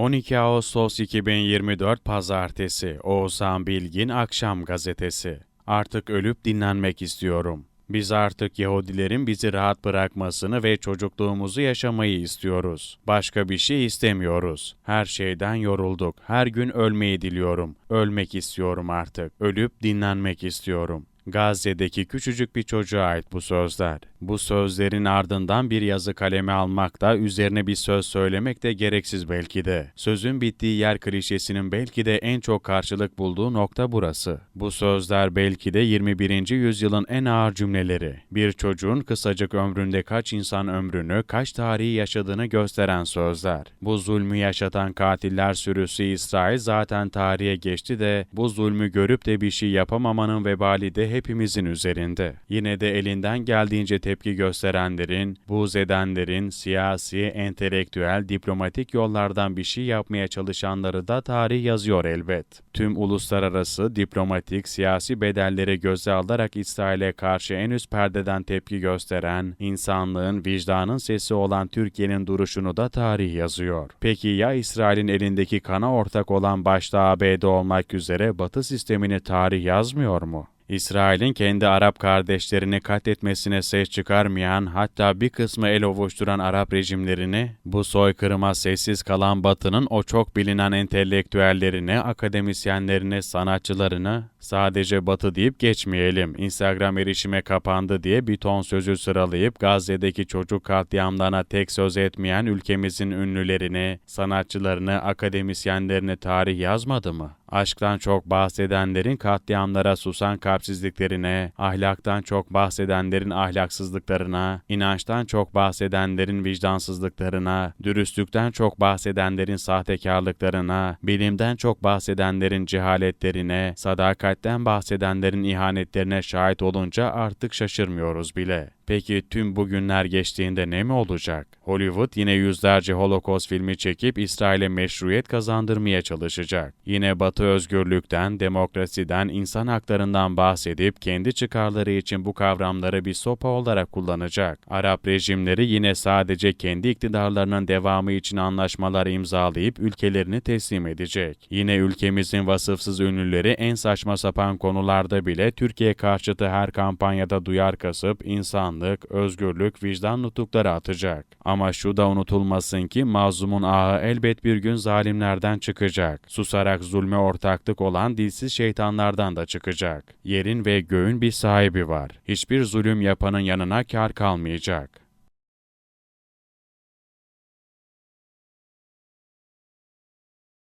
12 Ağustos 2024 Pazartesi Oğuzhan Bilgin Akşam Gazetesi Artık ölüp dinlenmek istiyorum. Biz artık Yahudilerin bizi rahat bırakmasını ve çocukluğumuzu yaşamayı istiyoruz. Başka bir şey istemiyoruz. Her şeyden yorulduk. Her gün ölmeyi diliyorum. Ölmek istiyorum artık. Ölüp dinlenmek istiyorum. Gazze'deki küçücük bir çocuğa ait bu sözler. Bu sözlerin ardından bir yazı kaleme almak da üzerine bir söz söylemek de gereksiz belki de. Sözün bittiği yer klişesinin belki de en çok karşılık bulduğu nokta burası. Bu sözler belki de 21. yüzyılın en ağır cümleleri. Bir çocuğun kısacık ömründe kaç insan ömrünü, kaç tarihi yaşadığını gösteren sözler. Bu zulmü yaşatan katiller sürüsü İsrail zaten tarihe geçti de bu zulmü görüp de bir şey yapamamanın vebali de hepimizin üzerinde. Yine de elinden geldiğince tepki gösterenlerin, buğz edenlerin, siyasi, entelektüel, diplomatik yollardan bir şey yapmaya çalışanları da tarih yazıyor elbet. Tüm uluslararası, diplomatik, siyasi bedelleri göze alarak İsrail'e karşı en üst perdeden tepki gösteren, insanlığın, vicdanın sesi olan Türkiye'nin duruşunu da tarih yazıyor. Peki ya İsrail'in elindeki kana ortak olan başta ABD olmak üzere Batı sistemini tarih yazmıyor mu? İsrail'in kendi Arap kardeşlerini katletmesine ses çıkarmayan hatta bir kısmı el ovuşturan Arap rejimlerini, bu soykırıma sessiz kalan Batı'nın o çok bilinen entelektüellerini, akademisyenlerini, sanatçılarını sadece Batı deyip geçmeyelim. Instagram erişime kapandı diye bir ton sözü sıralayıp Gazze'deki çocuk katliamlarına tek söz etmeyen ülkemizin ünlülerini, sanatçılarını, akademisyenlerini tarih yazmadı mı? Aşktan çok bahsedenlerin katliamlara susan kalpsizliklerine, ahlaktan çok bahsedenlerin ahlaksızlıklarına, inançtan çok bahsedenlerin vicdansızlıklarına, dürüstlükten çok bahsedenlerin sahtekarlıklarına, bilimden çok bahsedenlerin cehaletlerine, sadakatten bahsedenlerin ihanetlerine şahit olunca artık şaşırmıyoruz bile. Peki tüm bu günler geçtiğinde ne mi olacak? Hollywood yine yüzlerce Holocaust filmi çekip İsrail'e meşruiyet kazandırmaya çalışacak. Yine Batı özgürlükten, demokrasiden, insan haklarından bahsedip kendi çıkarları için bu kavramları bir sopa olarak kullanacak. Arap rejimleri yine sadece kendi iktidarlarının devamı için anlaşmalar imzalayıp ülkelerini teslim edecek. Yine ülkemizin vasıfsız ünlüleri en saçma sapan konularda bile Türkiye karşıtı her kampanyada duyar kasıp insan insanlık, özgürlük, vicdan nutukları atacak. Ama şu da unutulmasın ki mazlumun ahı elbet bir gün zalimlerden çıkacak. Susarak zulme ortaklık olan dilsiz şeytanlardan da çıkacak. Yerin ve göğün bir sahibi var. Hiçbir zulüm yapanın yanına kar kalmayacak.